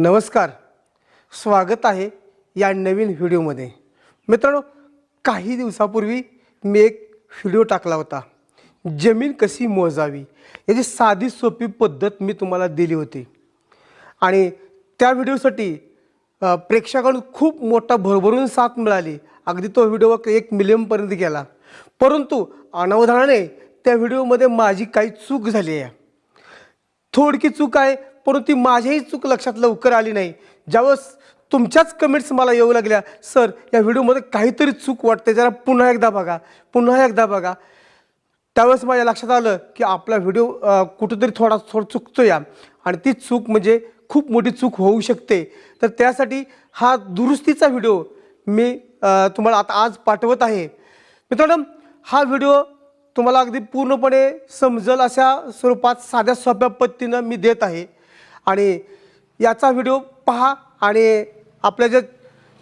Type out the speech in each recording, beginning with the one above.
नमस्कार. स्वागत आहे या नवीन व्हिडिओमध्ये. मित्रांनो काही दिवसापूर्वी मी एक व्हिडिओ टाकला होता. जमीन कशी मोजावी याची साधी सोपी पद्धत मी तुम्हाला दिली होती. आणि त्या व्हिडिओसाठी अ, प्रेक्षकांकडून खूप मोठा भरभरून साथ मिळाली. अगदी तो व्हिडिओ एक मिलियनपर्यंत गेला. परंतु अनावधानाने त्या व्हिडिओमध्ये माझी काही चूक झाली आहे. थोडकी चूक आहे परंतु ती माझ्याही चूक लक्षात लवकर आली नाही. ज्यावेळेस तुमच्याच कमेंट्स मला येऊ लागल्या सर या व्हिडिओमध्ये काहीतरी चूक वाटते जरा पुन्हा एकदा बघा पुन्हा एकदा बघा. त्यावेळेस माझ्या लक्षात आलं की आपला व्हिडिओ कुठंतरी थोडा थोडा चुकतो या आणि ती चूक म्हणजे खूप मोठी चूक होऊ शकते. तर त्यासाठी हा दुरुस्तीचा व्हिडिओ मी तुम्हाला आता आज पाठवत आहे. मित्रांनो हा व्हिडिओ तुम्हाला अगदी पूर्णपणे समजल अशा स्वरूपात साध्या सोप्या पद्धतीनं मी देत आहे. आणि याचा व्हिडिओ पहा आणि आपल्या ज्या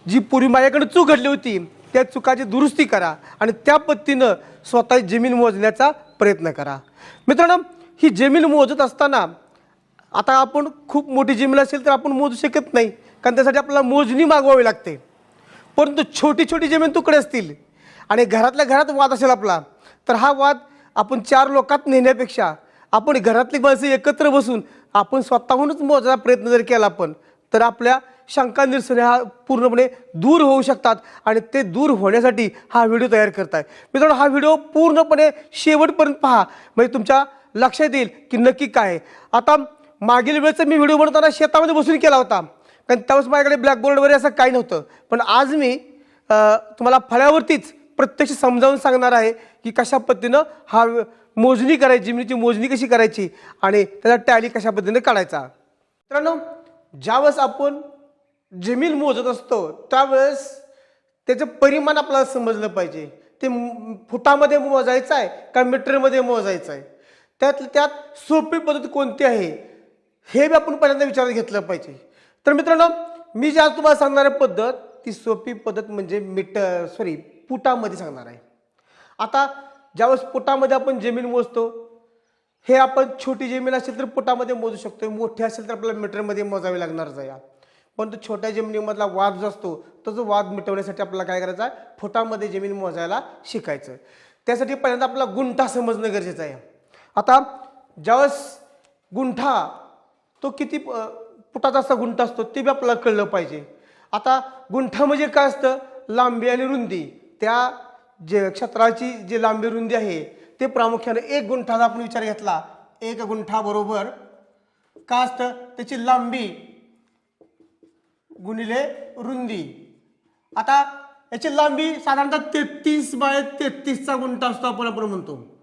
जी पूर्वी माझ्याकडे चूक घडली होती त्या चुकाची दुरुस्ती करा आणि त्या पद्धतीनं स्वतः जमीन मोजण्याचा प्रयत्न करा. मित्रांनो ही जमीन मोजत असताना आता आपण खूप मोठी जमीन असेल तर आपण मोजू शकत नाही कारण त्यासाठी आपल्याला मोजणी मागवावी लागते. परंतु छोटी छोटी जमीन तुकडे असतील आणि घरातल्या घरात वाद असेल आपला तर हा वाद आपण चार लोकात नेण्यापेक्षा आपण घरातली माणसं एकत्र बसून आपण स्वतःहूनच मोजायचा प्रयत्न जर केला आपण तर आपल्या शंका निरसन हा पूर्णपणे दूर होऊ शकतात आणि ते दूर होण्यासाठी हा व्हिडिओ तयार करताय. मित्रांनो हा व्हिडिओ पूर्णपणे शेवटपर्यंत पहा. म्हणजे तुमच्या लक्षात येईल की नक्की काय आता मागील वेळेचा मी व्हिडिओ बनवताना शेतामध्ये बसून केला होता. कारण त्यावेळेस माझ्याकडे ब्लॅकबोर्ड वगैरे असं काही नव्हतं. पण आज मी तुम्हाला फळ्यावरतीच प्रत्यक्ष समजावून सांगणार आहे की कशा पद्धतीनं हा मोजणी करायची जमिनीची मोजणी कशी करायची आणि त्याचा टॅली कशा पद्धतीने काढायचा. मित्रांनो ज्यावेळेस आपण जमीन मोजत असतो त्यावेळेस त्याचं परिमाण आपल्याला समजलं पाहिजे. ते फुटामध्ये मोजायचं आहे का मीटरमध्ये मोजायचं आहे? त्यात त्यात सोपी पद्धत कोणती आहे? हे बी आपण पहिल्यांदा विचारात घेतलं पाहिजे. तर मित्रांनो मी ज्या आज तुम्हाला सांगणारी पद्धत ती सोपी पद्धत म्हणजे मीटर सॉरी फुटामध्ये सांगणार आहे. आता ज्यावेळेस पुटामध्ये आपण जमीन मोजतो हे आपण छोटी जमीन असेल तर पुटामध्ये मोजू शकतो मोठी असेल तर आपल्याला मीटरमध्ये मोजावी लागणार जाया तो छोट्या जमिनीमधला वाद जो असतो तो जो वाद मिटवण्यासाठी आपल्याला काय करायचं आहे? फुटामध्ये जमीन मोजायला शिकायचं त्यासाठी पहिल्यांदा आपला गुंठा समजणं गरजेचं आहे. आता ज्यावेळेस गुंठा तो किती पुटाचा फुटाचा असा गुंठा असतो ते बी आपल्याला कळलं पाहिजे. आता गुंठा म्हणजे काय असतं? लांबी आणि रुंदी. त्या जे क्षेत्राची जी लांबी रुंदी आहे ते प्रामुख्याने एक गुंठाचा आपण विचार घेतला. एक गुंठा बरोबर असतं? त्याची लांबी गुणिले रुंदी. आता याची लांबी साधारणतः तेहतीस बाय तेहतीसचा गुंठा असतो आपण आपण म्हणतो.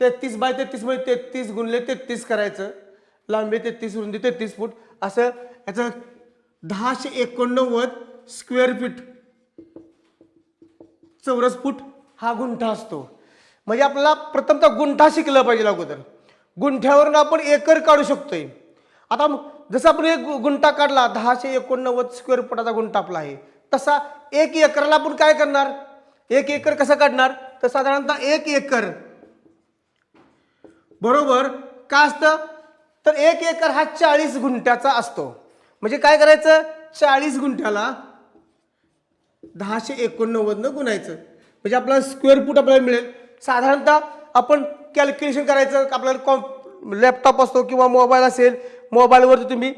तेहतीस बाय तेहतीस म्हणजे तेहतीस गुणले तेहतीस करायचं. लांबी तेहतीस रुंदी तेहतीस फूट. असं याचं दहाशे एकोणनव्वद स्क्वेअर फीट चौरस फूट हा गुंठा असतो. म्हणजे आपल्याला प्रथमतः गुंठा शिकलं पाहिजे अगोदर. गुंठ्यावरून आपण एकर काढू शकतोय. आता जसं आपण एक गुंठा काढला दहाशे एकोणनव्वद स्क्वेअर फुटाचा गुंठा आपला आहे. तसा एक एकरला आपण काय करणार? एक एकर कसा काढणार? तर साधारणतः एक एकर. बरोबर? का असतं? तर एक एकर हा चाळीस गुंठ्याचा असतो. म्हणजे काय करायचं? चाळीस गुंठ्याला दहाशे एकोणनव्वदनं गुणायचं. म्हणजे आपल्याला स्क्वेअर फूट आपल्याला मिळेल. साधारणतः आपण कॅल्क्युलेशन करायचं आपल्याला कॉम्प लॅपटॉप असतो किंवा मोबाईल असेल मोबाईलवरती तुम्ही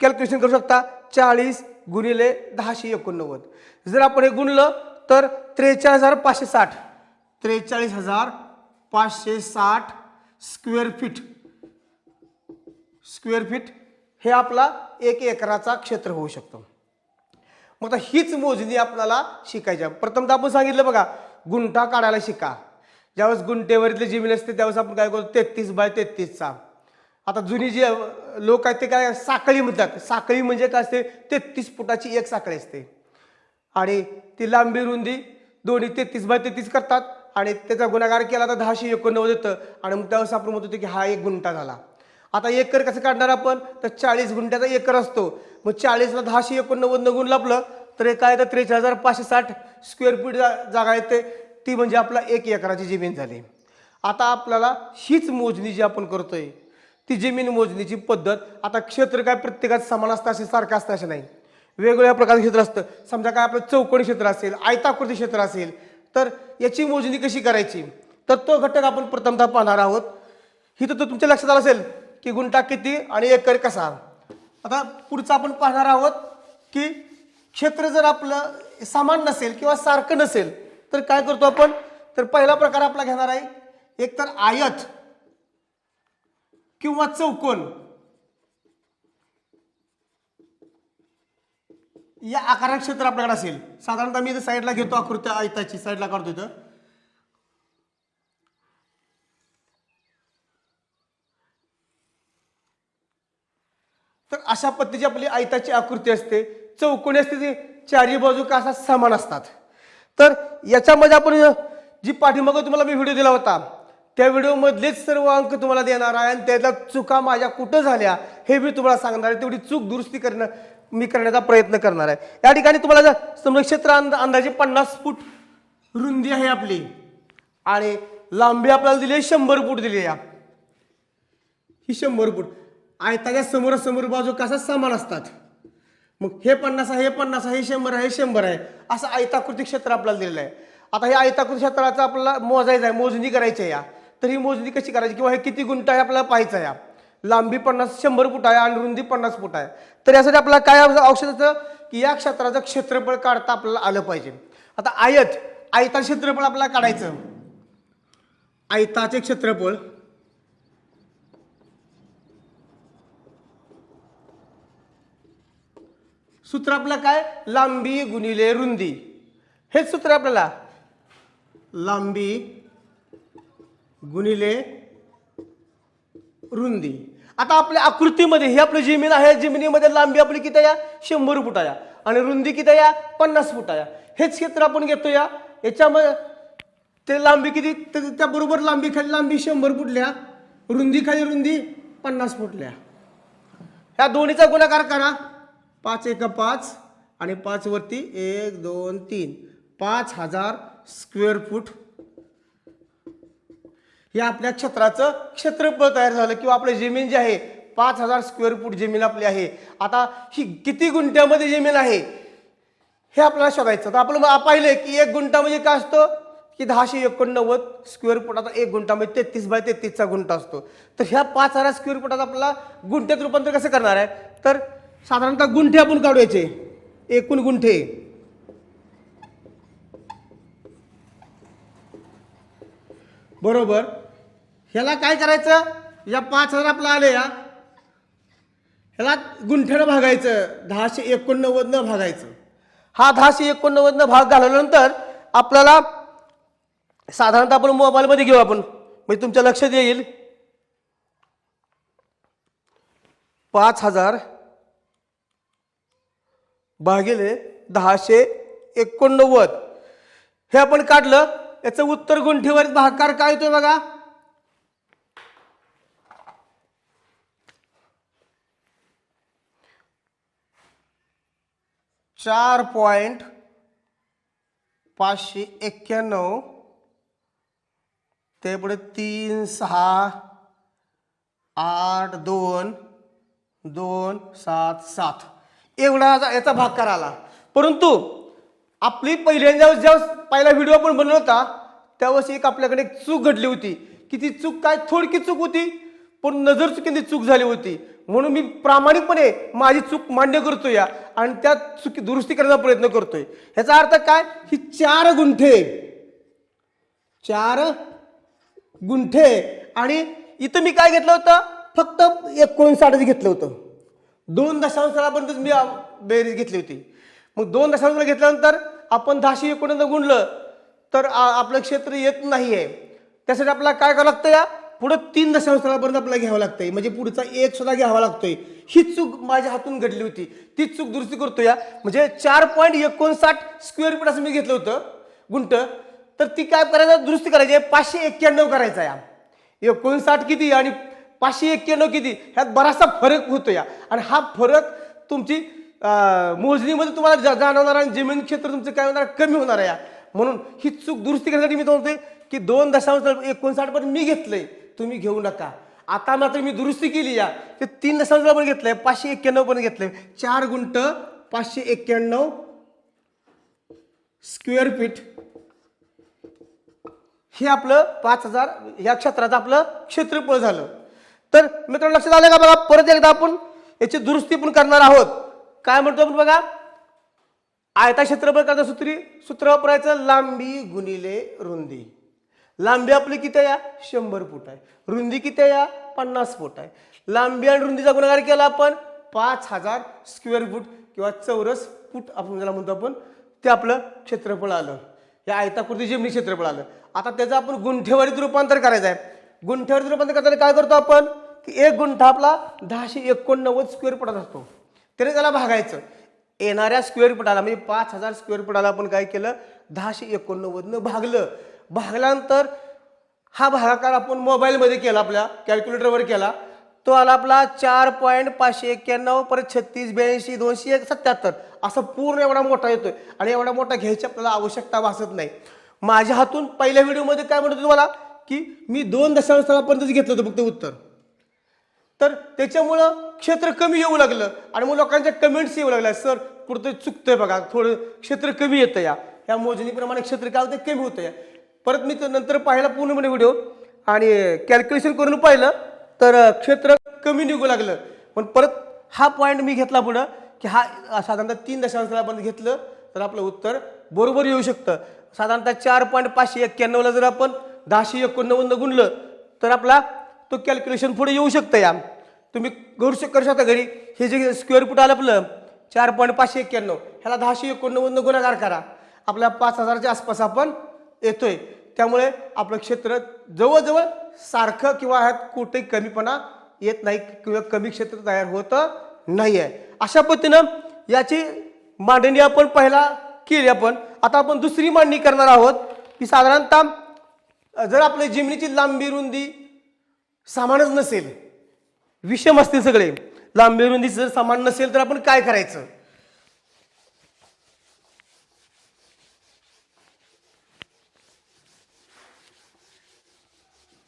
कॅल्क्युलेशन करू शकता. चाळीस गुणिले दहाशे एकोणनव्वद. जर आपण हे गुणलं तर त्रेचाळीस हजार पाचशे साठ. त्रेचाळीस हजार पाचशे साठ स्क्वेअर फीट स्क्वेअर फीट हे आपला एक एकराचा क्षेत्र होऊ शकतो. मग आता हीच मोजणी आपल्याला शिकायची आहे. प्रथमतः आपण सांगितलं बघा गुंठा काढायला शिका. ज्यावेळेस गुंठेवरीतली जमीन असते त्यावेळेस आपण काय करतो? तेहतीस बाय तेहतीसचा. आता जुनी जे लोक आहेत ते काय साखळी म्हणतात. साखळी म्हणजे काय असते? तेहतीस फुटाची एक साखळी असते. आणि ती लांबी रुंदी दोन्ही तेहतीस बाय तेहतीस करतात. आणि त्याचा गुणाकार केला तर दहाशे एकोणनव्वद येतं. आणि मग त्यावेळेस आपण म्हणतो की हा एक गुंठा झाला. आता एकर कसं काढणार आपण? तर चाळीस गुंठ्याचा एकर असतो. मग चाळीसला दहाशे एकोणनव्वद गुण लाभलं तर एक काय तर त्रेचाळीस हजार पाचशे साठ स्क्वेअर फीट जा जागा येते. ती म्हणजे आपला एक एकराची जमीन झाली. आता आपल्याला हीच मोजणी जी आपण करतोय ती जमीन मोजणीची पद्धत आता क्षेत्र काय प्रत्येकात समान असतं असे सारखं असतं असे नाही. वेगवेगळ्या प्रकारचं क्षेत्र असतं. समजा काय आपलं चौकोनी क्षेत्र असेल आयताकृती क्षेत्र असेल तर याची मोजणी कशी करायची? तर तो घटक आपण प्रथमतः पाहणार आहोत. ही तर तुमच्या लक्षात आलं असेल की गुंठा किती आणि एकर कसा? आता पुढचं आपण पाहणार आहोत की क्षेत्र जर आपलं समान नसेल किंवा सारखं नसेल तर काय करतो आपण? तर पहिला प्रकार आपला घेणार आहे एक तर आयत किंवा चौकोन. या आकारात क्षेत्र आपल्याकडे असेल. साधारणतः मी साईडला घेतो आकृत्या आयताची साईडला काढतो इथं. तर अशा पद्धतीची आपली आयताची आकृती असते. चौकोनी असते ती. चारी बाजू का असा समान असतात. तर याच्यामध्ये आपण जी पाठीमागं तुम्हाला मी व्हिडिओ दिला होता त्या व्हिडिओमधलेच सर्व अंक तुम्हाला देणार आहे आणि त्यातल्या चुका माझ्या कुठं झाल्या हे मी तुम्हाला सांगणार आहे. तेवढी चूक दुरुस्ती करणं मी करण्याचा प्रयत्न करणार आहे. या ठिकाणी तुम्हाला जर संरक्षेत्र अंदाजे पन्नास फूट रुंदी आहे आपली. आणि लांबी आपल्याला दिली आहे शंभर फूट दिली आहे. ही शंभर फूट. आयताच्या समोरासमोर बाजू कसा समान असतात? मग हे पन्नास आहे हे पन्नास आहे हे शंभर आहे हे शंभर आहे असं आयताकृती क्षेत्र आपल्याला दिलेलं आहे. आता हे आयताकृती क्षेत्राचं आपल्याला मोजायचं आहे मोजणी करायची आहे या. तर ही मोजणी कशी करायची? किंवा हे किती गुंठ आहे आपल्याला पाहायचं आहे या. लांबी पन्नास शंभर फूट आहे आणि रुंदी पन्नास फूट आहे. तर यासाठी आपल्याला काय औषधाचं की या क्षेत्राचं क्षेत्रफळ काढता आपल्याला आलं पाहिजे. आता आयत आयता क्षेत्रफळ आपल्याला काढायचं. आयताचे क्षेत्रफळ सूत्र आपलं काय? लांबी गुणिले रुंदी. हेच सूत्र आपल्याला लांबी गुणिले रुंदी. आता आपल्या आकृतीमध्ये ही आपली जमीन आहे. जमिनीमध्ये लांबी आपली किती या शंभर फुट आहे. आणि रुंदी किती या पन्नास फुट आहे. हेच क्षेत्र आपण घेतो या याच्यामध्ये ते लांबी किती? तर त्याबरोबर लांबी खाली लांबी शंभर फुटल्या. रुंदी खाली रुंदी पन्नास फुटल्या. ह्या दोन्हीचा गुणाकार करा. पाच एक पाच आणि पाचवरती एक दोन तीन. पाच हजार स्क्वेअर फूट. हे आपल्या क्षेत्राचं क्षेत्रफळ तयार झालं किंवा आपली जमीन जी आहे पाच हजार स्क्वेअर फूट जमीन आपली आहे. आता ही किती गुंठ्यामध्ये जमीन आहे हे आपल्याला शोधायचं. तर आपलं पाहिलं की एक गुंठा म्हणजे काय असतं? की दहाशे एकोणनव्वद स्क्वेअर फुटाचा एक गुंठा म्हणजे तेहतीस बाय तेहतीसचा गुंठा असतो. तर ह्या पाच हजार स्क्वेअर फुटाचा आपल्याला गुंठ्यात रूपांतर कसं करणार आहे? तर साधारणतः गुंठे आपण काढायचे एकूण गुंठे. बरोबर. ह्याला काय करायचं? या पाच हजार आपलं आले या. ह्याला गुंठ्यानं भागायचं. दहाशे एकोणनव्वदनं भागायचं. हा दहाशे एकोणनव्वदनं भाग घालवल्यानंतर आपल्याला साधारणतः आपण मोबाईलमध्ये घेऊ आपण. म्हणजे तुमच्या लक्षात येईल. पाच हजार भागिले दहाशे एकोणनव्वद. हे आपण काढलं याचं उत्तर गुंठेवर भाकार काय येतोय बघा? चार पॉइंट पाचशे एक्क्याण्णव ते पुढे तीन सहा आठ दोन दोन सात सात. एवढा याचा भाग करायला. परंतु आपली पहिल्यांदा ज्यावेळेस पहिला व्हिडिओ आपण बनवला होता त्यावेळेस एक आपल्याकडे एक चूक घडली होती की ती चूक काय थोडकी चूक होती पण नजर चुकीने चूक झाली होती. म्हणून मी प्रामाणिकपणे माझी चूक मान्य करतो या आणि त्या चुकी दुरुस्ती करण्याचा प्रयत्न करतोय. ह्याचा अर्थ काय? ही चार गुंठे. चार गुंठे. आणि इथं मी काय घेतलं होतं? फक्त एकोणसाठच घेतलं होतं. दोन दशांशापर्यंत मी बेरीज घेतली होती. मग दोन दशांश घेतल्यानंतर आपण दहाशे एकोणनव्वद गुणलं तर आपलं क्षेत्र येत नाही आहे त्यासाठी आपल्याला काय करावं लागतं या? पुढं तीन दशांशापर्यंत आपल्याला घ्यावं लागतंय. म्हणजे पुढचा एक सुद्धा घ्यावा लागतोय. ही चूक माझ्या हातून घडली होती. ती चूक दुरुस्ती करतो या. म्हणजे चार पॉईंट एकोणसाठ स्क्वेअर फीट असं मी घेतलं होतं गुंट. तर ती काय करायचं? दुरुस्ती करायची. आहे पाचशे एक्क्याण्णव करायचा या. एकोणसाठ किती आणि पाचशे एक्क्याण्णव किती? ह्यात बराचसा फरक होतो या आणि हा फरक तुमची मोजणीमध्ये तुम्हाला जा- जाणवणार आणि जमीन क्षेत्र तुमचं काय होणार? कमी होणार आहे. या. म्हणून ही चूक दुरुस्ती करण्यासाठी मी तो की दोन दशांश एकोणसाठ पर्यंत मी घेतलंय. तुम्ही घेऊ नका. आता मात्र मी दुरुस्ती केली या. ते तीन दशांशला पण घेतलंय. पाचशे एक्क्याण्णव पण घेतलंय. चार गुंट पाचशे एक्क्याण्णव स्क्वेअर फीट. हे आपलं पाच हजार या क्षेत्राचं आपलं क्षेत्रफळ झालं. तर मित्रांनो लक्षात आलं का बघा? परत एकदा आपण याची दुरुस्ती पण करणार आहोत. काय म्हणतो आपण बघा? आयता क्षेत्रफळ करता सूत्री सूत्र? वापरायचं लांबी गुणिले रुंदी. लांबी आपली किती आहे? या शंभर फूट आहे. रुंदी किती आहे? या पन्नास फूट आहे. लांबी आणि रुंदीचा गुणाकार केला आपण पाच हजार स्क्वेअर फूट किंवा चौरस फूट आपण ज्याला म्हणतो आपण ते आपलं क्षेत्रफळ आलं. या आयताकृती जमिनी क्षेत्रफळ आलं. आता त्याचं आपण गुंठेवारीत रूपांतर करायचं आहे. गुंठेवारीत रूपांतर करताना काय करतो आपण? एक गुंठा आपला दहाशे एकोणनव्वद स्क्वेअर फुटात असतो. तरी त्याला भागायचं. येणाऱ्या स्क्वेअर फुटाला म्हणजे पाच हजार स्क्वेअर फुटाला आपण काय केलं? दहाशे एकोणनव्वदनं भागलं. भागल्यानंतर हा भागाकार आपण मोबाईलमध्ये केला आपल्या कॅल्क्युलेटरवर केला. तो आला आपला चार पॉईंट पाचशे एक्क्याण्णव परत छत्तीस ब्याऐंशी दोनशे एक सत्याहत्तर. असं पूर्ण एवढा मोठा येतोय. आणि एवढा मोठा घ्यायची आपल्याला आवश्यकता भासत नाही. माझ्या हातून पहिल्या व्हिडिओमध्ये काय म्हणतो तुम्हाला? की मी दोन दशांश स्थळापर्यंतच घेतलं होतं फक्त उत्तर. तर त्याच्यामुळं क्षेत्र कमी येऊ लागलं. आणि मग लोकांच्या कमेंट्स येऊ लागल्या. सर कुठंतरी चुकतंय बघा. थोडं क्षेत्र कमी येतं या. ह्या मोजणीप्रमाणे क्षेत्र काय होतं कमी होतं या परत मी नंतर पाहिला पूर्णपणे व्हिडिओ आणि कॅल्क्युलेशन करून पाहिलं तर क्षेत्र कमी निघू लागलं. पण परत हा पॉईंट मी घेतला पुढं की हा साधारणतः तीन दशांशाला आपण घेतलं तर आपलं उत्तर बरोबर येऊ शकतं. साधारणतः चार पॉईंट पाचशे एक्क्याण्णवला जर आपण दहाशे एकोणनव्वदनं गुणलं तर आपला तो कॅल्क्युलेशन पुढे येऊ शकतं या. तुम्ही करू शक करू शकता घरी. हे जे स्क्वेअर फूट आलं आपलं चार पॉईंट पाचशे एक्क्याण्णव. ह्याला दहाशे एकोणनव्वदनं गुणाकार करा. आपल्या पाच हजारच्या आसपास आपण येतोय. त्यामुळे आपलं क्षेत्र जवळजवळ सारखं किंवा ह्यात कुठेही कमीपणा येत नाही किंवा कमी क्षेत्र तयार होतं नाही आहे अशा पद्धतीनं याची मांडणी आपण पहिला केली आपण. आता आपण दुसरी मांडणी करणार आहोत. की साधारणतः जर आपल्या जमिनीची लांबी रुंदी सामानच नसेल विषम असतील सगळे. लांबी रुंदी जर समान नसेल तर आपण काय करायचं?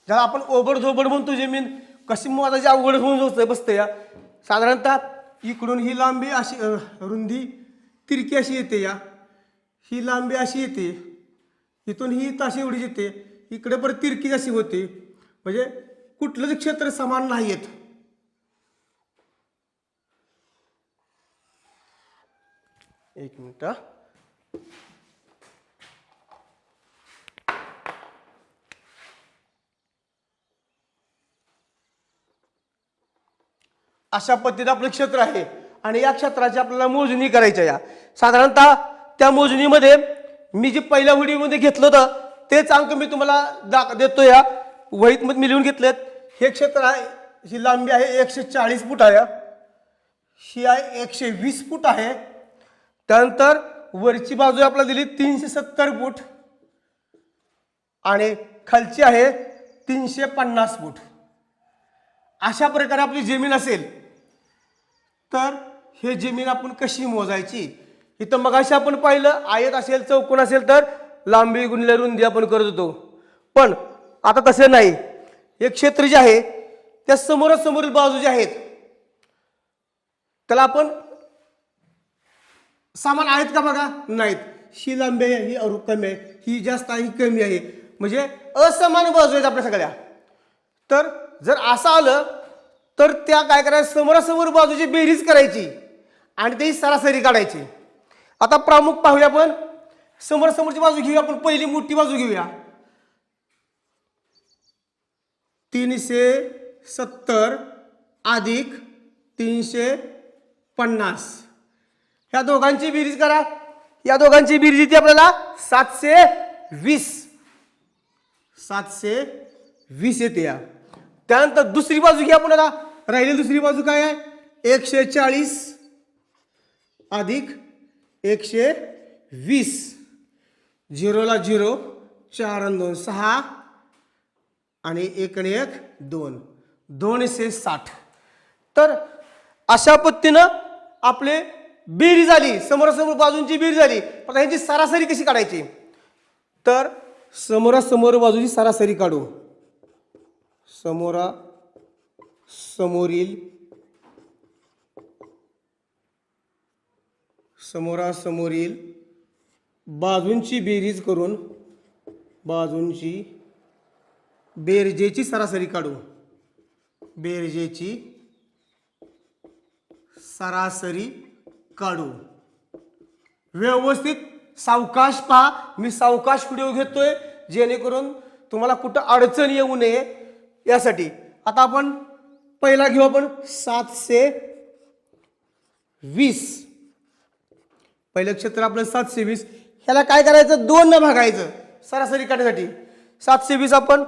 ज्याला आपण ओबड धोबड म्हणतो जमीन कशी मोजायची अवघड होऊन बसते बसते या. साधारणतः इकडून ही लांबी अशी रुंदी तिरकी अशी येते या. ही लांबी अशी येते. इथून ही ताशी एवढीच येते. इकडे परत तिरकी अशी होते. म्हणजे कुठलंच क्षेत्र समान नाही येत एक मिनिट हा. अशा पद्धतीने आपलं क्षेत्र आहे आणि या क्षेत्राची आपल्याला मोजणी करायची आहे या. साधारणतः त्या मोजणीमध्ये मी जे पहिल्या व्हिडिओमध्ये घेतलं होतं तेच अंक मी तुम्हाला दाख देतो या. वहीतमध्ये मी लिहून घेतलेत. हे क्षेत्र आहे ही लांबी आहे एकशे चाळीस फूट आहे. ही आहे एकशे वीस फूट आहे. त्यानंतर वरची बाजू आपल्याला दिली तीनशे सत्तर फूट. आणि खालची आहे तीनशे पन्नास फूट. अशा प्रकारे आपली जमीन असेल तर हे जमीन आपण कशी मोजायची? इथं मग अशी आपण पाहिलं आयत असेल चौकोन असेल तर लांबी गुणले रुंदी आपण करत होतो. पण आता तसं नाही. हे क्षेत्र जे आहे त्या समोरासमोरील बाजू ज्या आहेत त्याला आपण सामान आहेत का बघा? नाहीत. ही लांबी आहे ही अरू कमी आहे ही जास्त आहे ही कमी आहे. म्हणजे असमान बाजू आहेत आपल्या सगळ्या. तर जर असं आलं तर त्या काय करायचं? समोरासमोर बाजूची बेरीज करायची आणि ती सरासरी काढायची. आता प्रामुख पाहूया आपण. समोरासमोरची बाजू घेऊया आपण. पहिली मोठी बाजू घेऊया. तीनशे सत्तर अधिक तीनशे पन्नास. या दोघांची बेरीज करा. या दोघांची बेरीज येते आपल्याला सातशे वीस. सातशे वीस येते या. त्यानंतर दुसरी बाजू घ्या आपण राहिली दुसरी बाजू काय आहे? एकशे चाळीस अधिक एकशे वीस. झिरोला झिरो चार आणि दोन सहा. आणि एक आणि एक दोन. दोनशे साठ. तर अशा पद्धतीनं आपले बेरी झाली समोरासमोर बाजूंची बेरी झाली पण ह्यांची सरासरी कशी काढायची? तर समोरासमोर बाजूची सरासरी काढू. समोरा समोरील समोरासमोरील बाजूंची बेरीज करून बाजूंची बेरजेची सरासरी काढू. बेरजेची सरासरी काढू. व्यवस्थित सावकाश पहा. मी सावकाश व्हिडिओ घेतोय. जेणेकरून तुम्हाला कुठं अडचण येऊ नये यासाठी. आता आपण पहिला घेऊ आपण सातशे वीस. पहिलं क्षेत्र आपलं सातशे वीस. ह्याला काय करायचं? दोन न भागायचं. सरासरी काढण्यासाठी. सातशे वीस आपण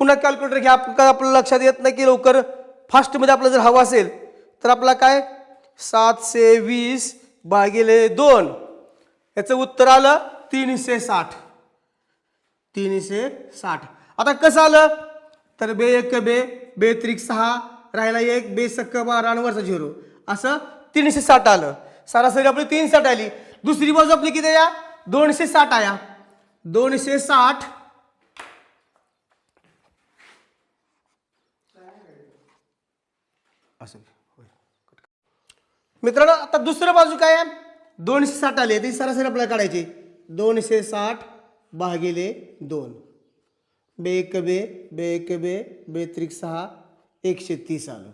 पुन्हा कॅल्क्युलेटर घ्या. आपल्याला लक्षात येत नाही की लवकर फास्टमध्ये आपलं जर हवं असेल तर आपला काय? सातशे वीस भागिले दोन. याचं उत्तर आलं तीनशे साठ. तीनशे साठ. आता कसं आलं? तर बे एक बे बे त्रिक सहा राहिला एक बे सक्क बारा आणि वरचा झिरो. असं तीनशे साठ आलं. सरासरी आपली तीन साठ आली. दुसरी बाजू आपली किती या दोनशे साठ आया. दोनशे साठ. असं. मित्रांनो आता दुसरं बाजू काय आहे? दोनशे साठ आली ती सरासरी आपल्याला काढायची. दोनशे साठ भागिले दोन. बे एक बे बे एक बे बे त्रिक सहा एकशे तीस आलं.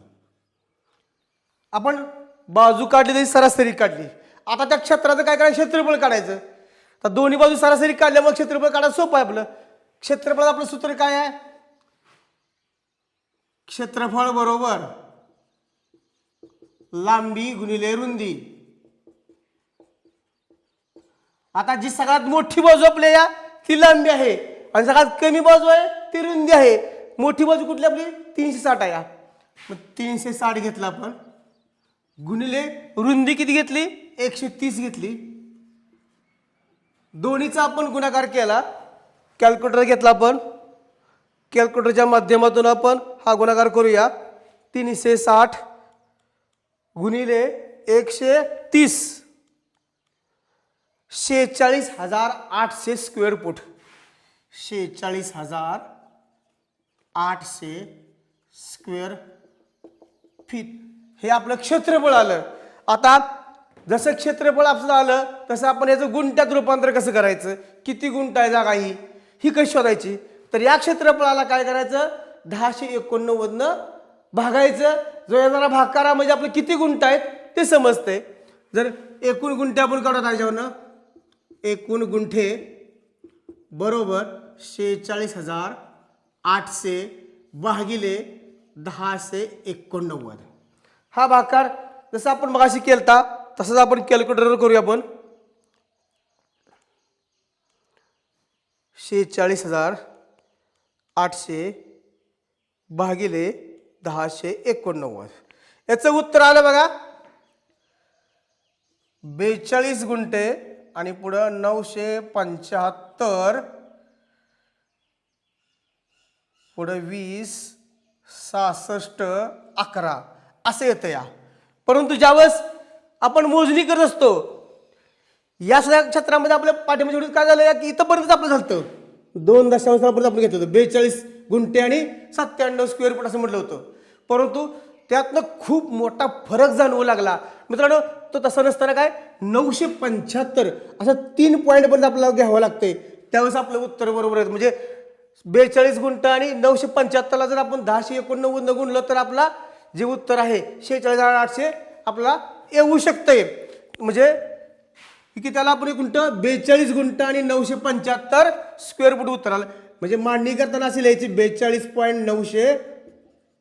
आपण बाजू काढली तरी सरासरी काढली. आता त्या क्षेत्राचं काय करायचं? क्षेत्रफळ काढायचं. तर दोन्ही बाजू सरासरी काढल्यामुळे क्षेत्रफळ काढायला सोपं आहे आपलं. क्षेत्रफळ आपलं सूत्र काय आहे? क्षेत्रफळ बरोबर लांबी गुणिले रुंदी. आता जी सगळ्यात मोठी बाजू आपल्या या ती लांबी आहे. आणि सगळ्यात कमी बाजू आहे ती रुंदी आहे. मोठी बाजू कुठली आपली? तीनशे साठ आहे मग तीनशे साठ घेतला आपण. गुणिले रुंदी किती घेतली? एकशे तीस घेतली. दोन्हीचा आपण गुणाकार केला. कॅल्क्युलेटर घेतला आपण. कॅल्क्युलेटरच्या माध्यमातून आपण हा गुणाकार करूया. तीनशे साठ. गुणिले एकशे तीस. शेहेचाळीस हजार आठशे स्क्वेअर फूट. शेहेचाळीस हजार आठशे स्क्वेअर फीट. हे आपलं क्षेत्रफळ आलं. आता जसं क्षेत्रफळ आपलं आलं तसं आपण याचं गुंट्यात रूपांतर कसं करायचं? किती गुंट आहे जागा ही? ही कशी शोधायची? तर या क्षेत्रफळाला काय करायचं? दहाशे एकोणनव्वदनं भागायचं जो येणारा भागाकारा म्हणजे आपलं किती गुंठ आहेत ते समजते. जर एकूण गुंठे आपण काढत त्याच्यावरनं एकूण गुंठे बरोबर शेहेचाळीस हजार आठशे भागिले दहाशे एकोणनव्वद. हा भाकार जसं आपण मगाशी केलता तसंच आपण कॅल्क्युलेटर करूया आपण. शेहेचाळीस हजार आठशे भागिले दहाशे एकोणनव्वद. याचं उत्तर आलं बघा. बेचाळीस गुंठे आणि पुढं नऊशे पंच्याहत्तर. पुढं वीस सहासष्ट अकरा. असं येतं या. परंतु ज्यावेळेस आपण मोजणी करत असतो या सगळ्या क्षेत्रामध्ये आपल्या पाठीमध्ये काय झालं या की इथंपर्यंत आपलं झालं दोन दशांशापर्यंत आपण घेतलं होतं. बेचाळीस गुंठे आणि सत्त्याण्णव स्क्वेअर फूट असं म्हटलं होतं. परंतु त्यातनं खूप मोठा फरक जाणवू लागला. मित्रांनो तो तसं नसताना काय? नऊशे पंच्याहत्तर असं तीन पॉईंटपर्यंत आपल्याला घ्यावं लागतंय. त्यावेळेस आपलं उत्तर बरोबर आहे म्हणजे बेचाळीस गुंठ आणि नऊशे पंच्याहत्तरला जर आपण दहाशे एकोणनव्वदनं गुणलं तर आपला जे उत्तर आहे शेहेचाळीस हजार आठशे आपला येऊ शकतंय. म्हणजे की त्याला आपण एक गुंठ? बेचाळीस गुंठ आणि नऊशे पंच्याहत्तर स्क्वेअर फूट उत्तर आलं. म्हणजे मांडणी करताना असेल याची बेचाळीस पॉईंट नऊशे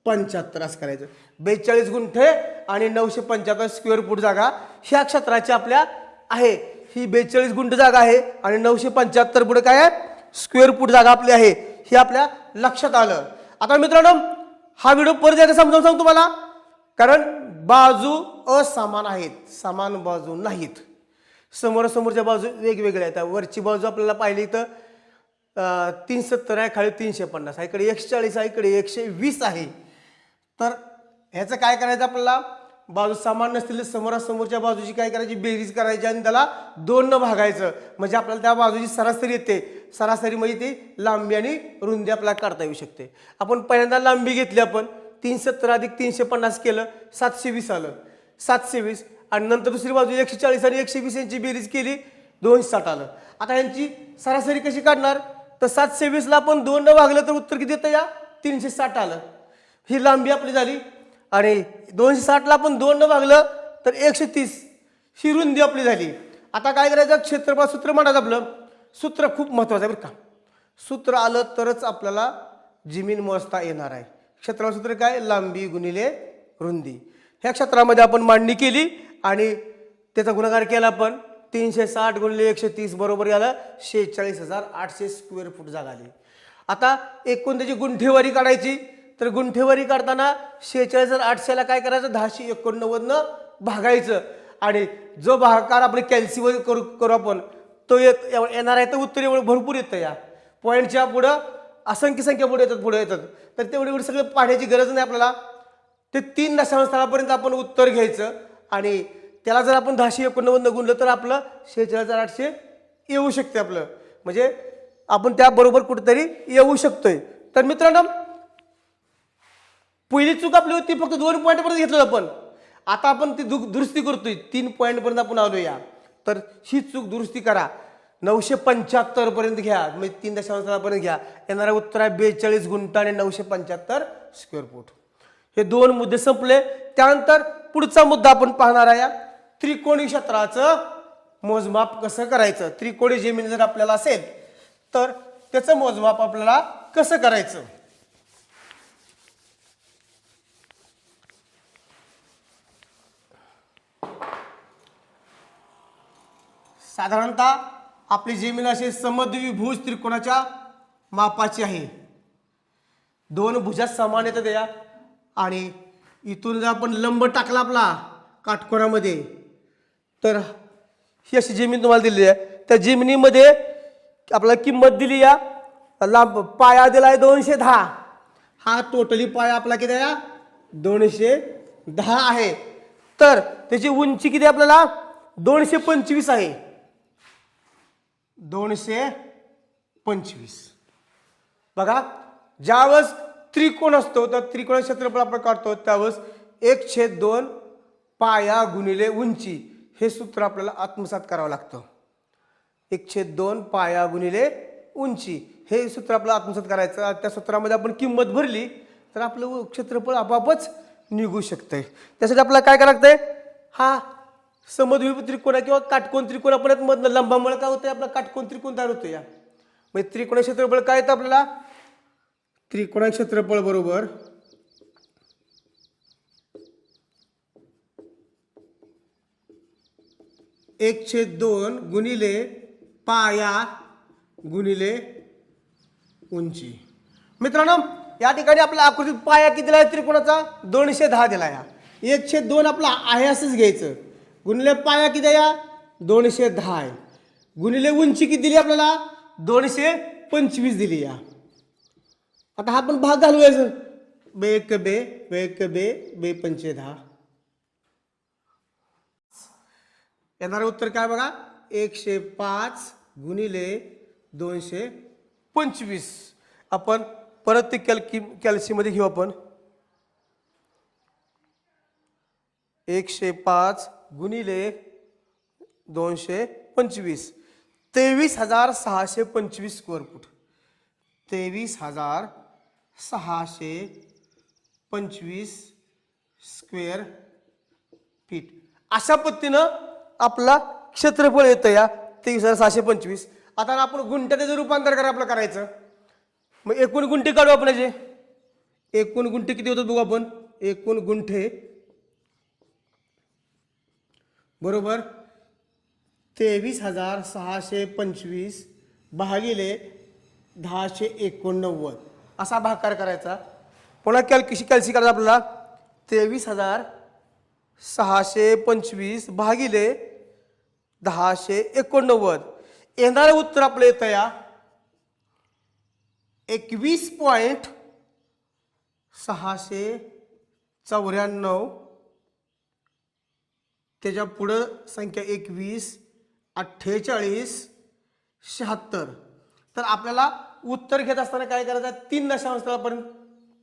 पंच्याहत्तर असं करायचं. बेचाळीस गुंठे आणि नऊशे पंच्याहत्तर स्क्वेअर फूट जागा ह्या क्षेत्राची आपल्या आहे. ही बेचाळीस गुंठ जागा आहे आणि नऊशे पंच्याहत्तर पुढे काय आहे? स्क्वेअर फूट जागा आपली आहे. हे आपल्या लक्षात आलं. आता मित्रांनो हा व्हिडिओ परत एकदा समजावून सांगतो तुम्हाला. कारण बाजू असमान आहेत. समान बाजू नाहीत. समोरासमोरच्या बाजू वेगवेगळ्या आहेत. वरची बाजू आपल्याला पाहिली तर तीन सत्तर आहे खाली तीनशे पन्नास आहे. इकडे एकशे चाळीस आहे इकडे एकशे वीस आहे. तर ह्याचं काय करायचं आपल्याला? बाजू समान नसतील समोरासमोरच्या बाजूची काय करायची? बेरीज करायची आणि त्याला दोन न भागायचं. म्हणजे आपल्याला त्या बाजूची सरासरी येते. सरासरी म्हणजे ती लांबी आणि रुंदी आपल्याला काढता येऊ शकते. आपण पहिल्यांदा लांबी घेतली आपण. तीन सत्तर अधिक तीनशे पन्नास केलं सातशे वीस आलं. सातशे वीस आणि नंतर दुसरी बाजू एकशे चाळीस आणि एकशे वीस यांची बेरीज केली दोनशे साठ आलं. आता यांची सरासरी कशी काढणार? तर सातशे वीसला आपण दोन न भागलं तर उत्तर किती येतं या? तीनशे साठ आलं. ही लांबी आपली झाली. आणि दोनशे साठला आपण दोन न भागलं तर एकशे तीस. ही रुंदी आपली झाली. आता काय करायचं? क्षेत्रफळ सूत्र म्हणायचं आपलं. सूत्र खूप महत्त्वाचं आहे बरं का. सूत्र आलं तरच आपल्याला जमीन मोजता येणार आहे. क्षेत्रफळ सूत्र काय? लांबी गुणिले रुंदी. ह्या क्षेत्रामध्ये आपण मांडणी केली आणि त्याचा गुणाकार केला आपण. तीनशे साठ गुणिले एकशे तीस बरोबर याला शेहेचाळीस हजार आठशे स्क्वेअर फूट जागा आली. आता एकूण त्याची गुंठेवारी काढायची तर गुंठेवारी काढताना शेहेचाळीस हजार आठशेला काय करायचं? दहाशे एकोणनव्वदनं भागायचं. आणि जो भागाकार आपण कॅल्सीवर करू करू आपण तो येत येणार आहे तर उत्तर भरपूर येतं या. पॉईंटच्या पुढं असंख्य संख्या पुढे येतात पुढे येतात. तर तेवढे एवढे सगळं पाहण्याची गरज नाही आपल्याला. ते तीन दशांश स्थळापर्यंत आपण उत्तर घ्यायचं. आणि त्याला जर आपण दहाशे एकोणनव्वदनं गुणलं तर आपलं शेहेचाळीस हजार आठशे येऊ शकते आपलं. म्हणजे आपण त्याबरोबर कुठेतरी येऊ शकतोय. तर मित्रांनो पहिली चूक आपली होती फक्त दोन पॉईंटपर्यंत घेतलं आपण. आता आपण ती दु दुरुस्ती करतोय. तीन पॉईंटपर्यंत आपण आलो या. तर ही चूक दुरुस्ती करा. नऊशे पंच्याहत्तरपर्यंत घ्या. म्हणजे तीन दशांशापर्यंत घ्या. येणारा उत्तर आहे बेचाळीस गुंठा आणि नऊशे पंच्याहत्तर स्क्वेअर फूट हे दोन मुद्दे संपले. त्यानंतर पुढचा मुद्दा आपण पाहणार आहे. त्रिकोणी क्षेत्राचं मोजमाप कसं करायचं? त्रिकोणी जमीन जर आपल्याला असेल तर त्याचं मोजमाप आपल्याला कसं करायचं? साधारणतः आपली जमीन अशी समद्विभुज त्रिकोणाच्या मापाची आहे. दोन भुजात समान येतात या आणि इथून जर आपण लंब टाकला आपला काटकोणामध्ये तर ही अशी जमीन तुम्हाला दिलेली आहे. त्या जमिनीमध्ये आपल्याला किंमत दिली या. लांब पाया दिला आहे दोनशे दहा. हा टोटली पाया आपला किती आहे? दोनशे दहा आहे. तर त्याची उंची किती आपल्याला? दोनशे पंचवीस आहे. दोनशे पंचवीस. बघा ज्यावेळेस त्रिकोण असतो तर त्रिकोण क्षेत्रफळ आपण काढतो त्यावेळेस एक छेद दोन पाया गुणिले उंची. हे सूत्र आपल्याला आत्मसात करावं लागतं. एक दोन पाया गुणिले उंची. हे सूत्र आपल्याला आत्मसात करायचं. त्या सूत्रामध्ये आपण किंमत भरली तर आपलं क्षेत्रफळ आपोआपच निघू शकतंय. त्यासाठी आपल्याला काय करावं लागतंय? हा समद्विप त्रिकोण किंवा काटकोण त्रिकोण आपण मधनं लंबामुळे काय होतं आपला काटकोण त्रिकोण तयार होतो या. म्हणजे त्रिकोण क्षेत्रफळ काय येतं आपल्याला? त्रिकोण क्षेत्रफळ बरोबर एक छेद दोन गुणिले पाया गुणिले उंची. मित्रांनो या ठिकाणी आपला आकृतीत पाया किती दिला आहे? त्रिकोणाचा? दोनशे दहा दिला या. एक छेद दोन आपला आहे असंच घ्यायचं. गुणिले पाया किती या? दोनशे दहा आहे. गुणिले उंची किती दिली आपल्याला? दोनशे पंचवीस दिली या. आता हा पण भाग घालवायचं बे एक बे बे एक बे बे पंचे दहा. येणारं उत्तर काय बघा? एकशे पाच गुणिले दोनशे पंचवीस. आपण परत ते कॅल्की कॅल्सीमध्ये घेऊ आपण. एकशे पाच गुणिले दोनशे पंचवीस. तेवीस हजार सहाशे पंचवीस स्क्वेअर फूट. तेवीस हजार सहाशे पंचवीस स्क्वेअर फीट. अशा पद्धतीनं आपला क्षेत्रफळ येतं या तेवीस हजार सहाशे पंचवीस. आता आपण गुंठ्यात त्याचं रूपांतर करा आपलं करायचं. मग एकूण गुंठे काढू आपण जे एकूण गुंठे किती होतात बघू आपण. एकूण गुंठे. बरोबर. तेवीस हजार सहाशे पंचवीस भागिले दहाशे एकोणनव्वद. असा भाकार करायचा. पुन्हा कॅल्किशी कॅल्सी करायचं आपल्याला? तेवीस हजार सहाशे पंचवीस भागिले दहाशे एकोणनव्वद. येणारं उत्तर आपलं येतं या. एकवीस पॉईंट सहाशे चौऱ्याण्णव. त्याच्या पुढं संख्या एकवीस अठ्ठेचाळीस शहात्तर. तर आपल्याला उत्तर घेत असताना काय करायचं तीन दशांशापर्यंत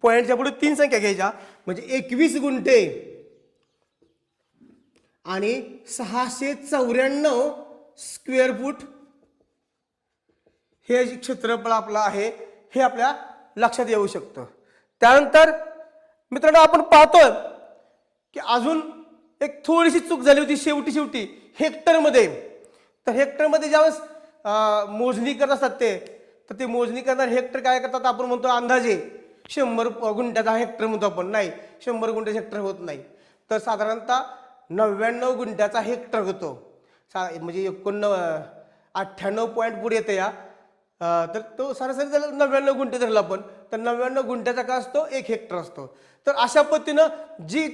पॉईंटच्या पुढे तीन संख्या घ्यायच्या. म्हणजे एकवीस गुंठे आणि सहाशे चौऱ्याण्णव स्क्वेअर फूट हे क्षेत्रफळ आपलं आहे हे आपल्या लक्षात येऊ शकतं. त्यानंतर मित्रांनो आपण पाहतोय की अजून एक थोडीशी चूक झाली होती शेवटी शेवटी हेक्टरमध्ये. तर हेक्टरमध्ये ज्यावेळेस मोजणी करत असतात ते तर ते मोजणी करणार हेक्टर काय करतात आपण म्हणतो अंदाजे? शंभर गुंठ्याचा हेक्टर म्हणतो आपण नाही. शंभर गुंठ्याचा हेक्टर होत नाही. तर साधारणतः नव्याण्णव गुंठ्याचा हेक्टर होतो. सा म्हणजे एकोणनव अठ्ठ्याण्णव पॉईंट पुढे येते या. तर तो सरासरी जर नव्याण्णव गुंठे धरला आपण. तर नव्याण्णव गुंठ्याचा काय असतो? एक हेक्टर असतो. तर अशा पद्धतीनं जी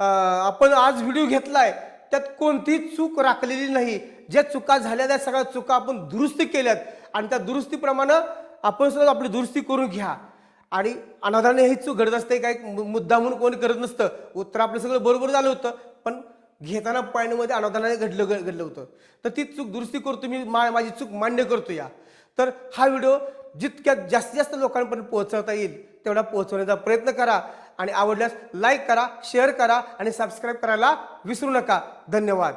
आपण आज व्हिडिओ घेतलाय त्यात कोणतीही चूक राखलेली नाही. ज्या चुका झाल्या त्या सगळ्या चुका आपण दुरुस्ती केल्यात. आणि त्या दुरुस्तीप्रमाणे आपण सुद्धा आपली दुरुस्ती करून घ्या. आणि अनाधाने ही चूक घडत असते काही मुद्दा म्हणून कोणी करत नसतं. उत्तर आपलं सगळं बरोबर झालं होतं. पण घेताना पॉईंटमध्ये अनादानाने घडलं घडलं होतं. तर ती चूक दुरुस्ती करतो मी मा माझी चूक मान्य करतो या. तर हा व्हिडिओ जितक्या जास्तीत जास्त लोकांपर्यंत पोहोचवता येईल तेवढा पोहोचवण्याचा प्रयत्न करा आणि आवडल्यास लाईक करा शेअर करा आणि सबस्क्राईब करायला विसरू नका. धन्यवाद.